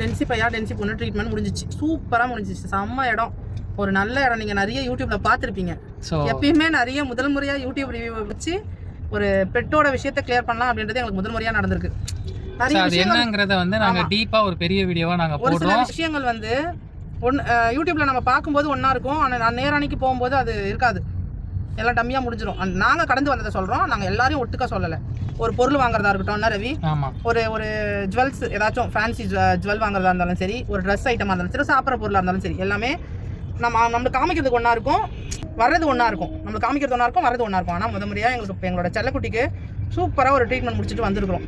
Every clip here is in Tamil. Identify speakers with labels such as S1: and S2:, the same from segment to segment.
S1: டென்சி பையா டென்சி பொண்ணு ட்ரீட்மெண்ட் முடிஞ்சிச்சு. சூப்பராக முடிஞ்சிச்சு. செம்ம இடம். ஒரு நல்ல இடம். நீங்கள் நிறைய யூடியூப்ல பார்த்துருப்பீங்க. எப்பயுமே நிறைய முதல் முறையாக யூடியூப் ரிவ்யூ வச்சு ஒரு பெட்டோட விஷயத்த கிளியர் பண்ணலாம் அப்படின்றது எங்களுக்கு முதல் முறையாக நடந்திருக்கு. நிறைய
S2: என்னங்கிறத வந்து நாங்க டீப்பா ஒரு பெரிய வீடியோவா நாங்க
S1: ஒரு சில விஷயங்கள் வந்து ஒன் யூடியூப்ல நம்ம பார்க்கும்போது ஒன்றா இருக்கும். ஆனால் நான் நேரணிக்கு போகும்போது அது இருக்காது. எல்லாம் டம்மியாக முடிஞ்சிடும் நாங்கள் கடந்து வந்ததை சொல்கிறோம் நாங்கள் எல்லாரையும் ஒட்டுக்க சொல்லலை. ஒரு பொருள் வாங்குறதா இருக்கட்டும் ரவி? ஒரு ஒரு ஜுவல்ஸ் ஏதாச்சும் ஃபேன்சி ஜுவல் வாங்குறதா இருந்தாலும் சரி ஒரு ட்ரெஸ் ஐட்டமாக இருந்தாலும் சரி சாப்பிட்ற பொருளாக இருந்தாலும் சரி எல்லாமே நம்ம நம்மளுக்கு காமிக்கிறதுக்கு ஒன்றா இருக்கும். வர்றது ஒன்றா இருக்கும். நம்மளுக்கு காமிக்கிறது ஒன்றா இருக்கும் வர்றது ஒன்றா இருக்கும். ஆனால் முத முறையாக எங்களுக்கு எங்களோட செல்லக்குட்டிக்கு சூப்பராக ஒரு ட்ரீட்மெண்ட் முடிச்சுட்டு வந்திருக்கிறோம்.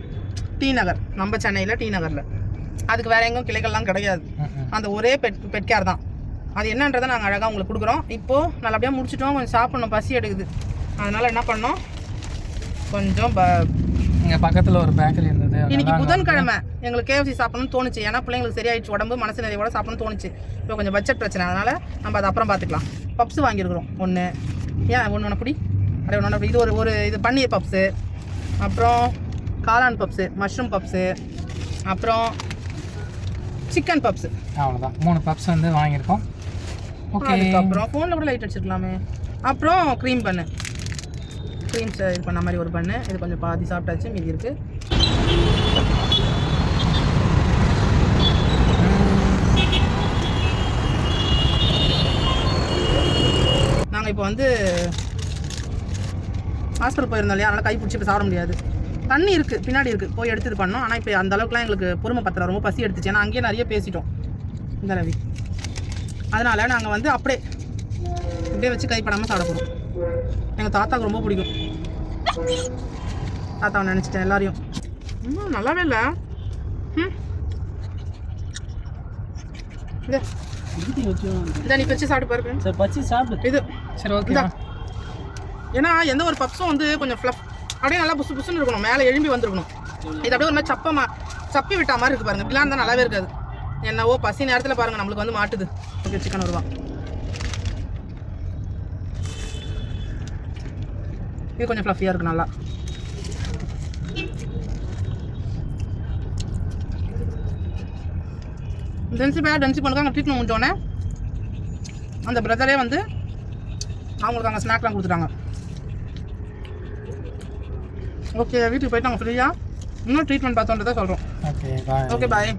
S1: டி நகர் நம்ம சென்னையில் டி நகரில். அதுக்கு வேற எங்கும் கிளைகள்லாம் கிடையாது. அந்த ஒரே பெட் பெட் கேர் தான். அது என்னன்றதை நாங்கள் அழகாக உங்களுக்கு கொடுக்குறோம். இப்போது நல்லபடியாக முடிச்சிட்டோம். கொஞ்சம் சாப்பிடணும். பசி எடுக்குது. அதனால் என்ன பண்ணோம்? கொஞ்சம் ப
S2: இங்க பக்கத்துல ஒரு பேக்கரி இருந்தது.
S1: இன்னைக்கு புதன்கிழமை. எங்களுக்கு கேஎஃப்சி சாப்பிடணும்னு தோணுச்சு. ஏன்னா பிள்ளைங்களுக்கு சரியாயிடுச்சு. உடம்பு மனசு நிறைய கூட சாப்பிடணும்னு தோணுச்சு. இப்போ கொஞ்சம் பட்ஜெட் பிரச்சனை. அதனால நம்ம அதை அப்புறம் பார்த்துக்கலாம். பப்ஸ் வாங்கியிருக்கிறோம். ஒன்று ஏன்? ஒன்று ஒன்று அப்படி அப்படியே ஒன்று அப்படி இது ஒரு ஒரு இது பன்னீர் பப்ஸு அப்புறம் காளான் பப்ஸு மஷ்ரூம் பப்ஸு அப்புறம் சிக்கன் பப்ஸு.
S2: அவ்வளவுதான். மூணு பப்ஸ் வந்து வாங்கியிருக்கோம். ஓகே
S1: அதுக்கப்புறம் ஃபோனில் கூட லைட் அடிச்சிருக்கலாமே. அப்புறம் க்ரீம் பண்ணு க்ரீம் இது பண்ண மாதிரி ஒரு பண்ணு இது கொஞ்சம் பாதி சாப்பிட்டாச்சு மீதி இருக்குது நாங்கள் இப்போ வந்து ஹாஸ்பிட்டல் போயிருந்தோம் இல்லையா? அதனால் கை பிடிச்சிட்டு சாப்பிட முடியாது. தண்ணி இருக்குது பின்னாடி இருக்குது போய் எடுத்து இது பண்ணோம் ஆனால் இப்போ அந்த அளவுக்குலாம் எங்களுக்கு பொறுமை பத்தல. ரொம்ப பசி எடுத்துச்சு. ஏன்னா அங்கேயே நிறைய பேசிட்டோம். இந்த ரவி. அதனால் நாங்கள் வந்து அப்படியே இப்படியே வச்சு கைப்படாமல் சாப்பிட போகிறோம் எங்கள் தாத்தாவுக்கு ரொம்ப பிடிக்கும். தாத்தாவை நினச்சிட்டேன் எல்லாரையும். ம் நல்லாவே இல்லை. ம். இதை நீ வச்சு சாப்பிட்டு பாருங்க
S3: சரி பச்சி சாப்பிடு.
S1: இது.
S2: சரி ஓகே.
S1: ஏன்னா எந்த ஒரு பப்ஸும் வந்து கொஞ்சம் ஃப்ளப் அப்படியே நல்லா புசு புசுன்னு இருக்கணும். மேலே எழும்பி வந்திருக்கணும். இது அப்படியே ஒரு மாதிரி சப்பமா சப்பி விட்டா மாதிரி இருக்கு பாருங்க. இப்படிலாம் இருந்தால் நல்லாவே இருக்காது. என்னவோ பசி நேரத்தில் பாருங்க நம்மளுக்கு வந்து மாட்டுது. ஓகே சிக்கன் வருவா இது கொஞ்சம் ஃப்ளஃபியாக இருக்கு நல்லா. டென்சி பேர் டென்சி பண்ணுங்க அங்கே ட்ரீட்மெண்ட் முடிஞ்சோடனே அந்த பிரதரே வந்து அவங்களுக்கு அங்கே ஸ்நாக்லாம் கொடுத்துட்டாங்க. ஓகே வீட்டுக்கு போயிட்டு நாங்கள் ஃப்ரீயாக இன்னும் ட்ரீட்மெண்ட் பார்த்தோன்றதை சொல்கிறோம்
S2: ஓகே பாய்
S1: ஓகே பாய்